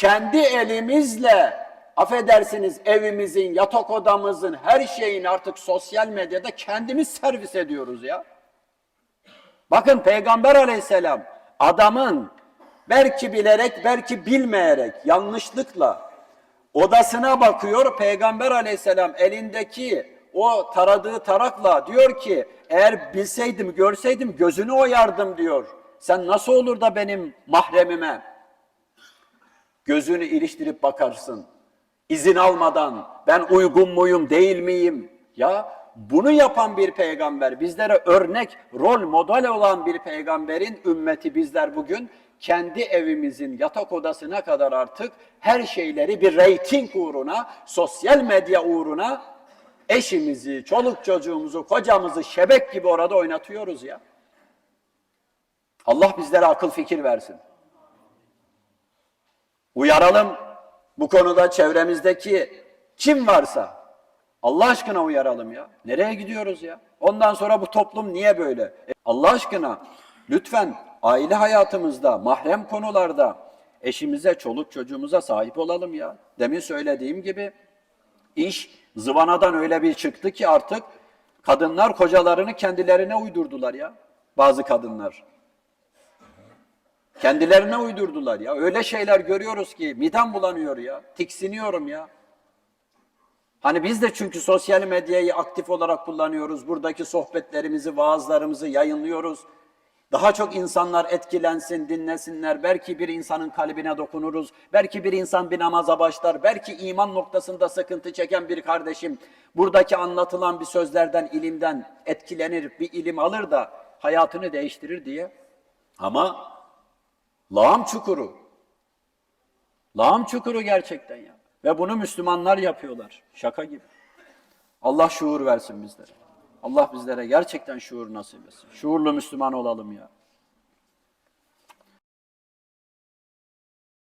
kendi elimizle affedersiniz evimizin, yatak odamızın her şeyini artık sosyal medyada kendimiz servis ediyoruz ya. Bakın Peygamber aleyhisselam adamın belki bilerek belki bilmeyerek yanlışlıkla odasına bakıyor Peygamber aleyhisselam elindeki o taradığı tarakla diyor ki eğer bilseydim görseydim gözünü oyardım diyor. Sen nasıl olur da benim mahremime gözünü iliştirip bakarsın. İzin almadan ben uygun muyum değil miyim? Ya bunu yapan bir peygamber, bizlere örnek, rol model olan bir peygamberin ümmeti bizler bugün kendi evimizin yatak odasına kadar artık her şeyleri bir reyting uğruna, sosyal medya uğruna eşimizi, çoluk çocuğumuzu, kocamızı şebek gibi orada oynatıyoruz ya. Allah bizlere akıl fikir versin. Uyaralım bu konuda çevremizdeki kim varsa Allah aşkına uyaralım ya. Nereye gidiyoruz ya? Ondan sonra bu toplum niye böyle? E, Allah aşkına lütfen aile hayatımızda, mahrem konularda eşimize, çoluk çocuğumuza sahip olalım ya. Demin söylediğim gibi iş zıvanadan öyle bir çıktı ki artık kadınlar kocalarını kendilerine uydurdular ya. Bazı kadınlar. Kendilerine uydurdular ya. Öyle şeyler görüyoruz ki midem bulanıyor ya. Tiksiniyorum ya. Hani biz de çünkü sosyal medyayı aktif olarak kullanıyoruz. Buradaki sohbetlerimizi, vaazlarımızı yayınlıyoruz. Daha çok insanlar etkilensin, dinlesinler. Belki bir insanın kalbine dokunuruz. Belki bir insan bir namaza başlar. Belki iman noktasında sıkıntı çeken bir kardeşim buradaki anlatılan bir sözlerden, ilimden etkilenir, bir ilim alır da hayatını değiştirir diye. Ama lağım çukuru. Lağım çukuru gerçekten ya. Ve bunu Müslümanlar yapıyorlar. Şaka gibi. Allah şuur versin bizlere. Allah bizlere gerçekten şuur nasip etsin. Şuurlu Müslüman olalım ya.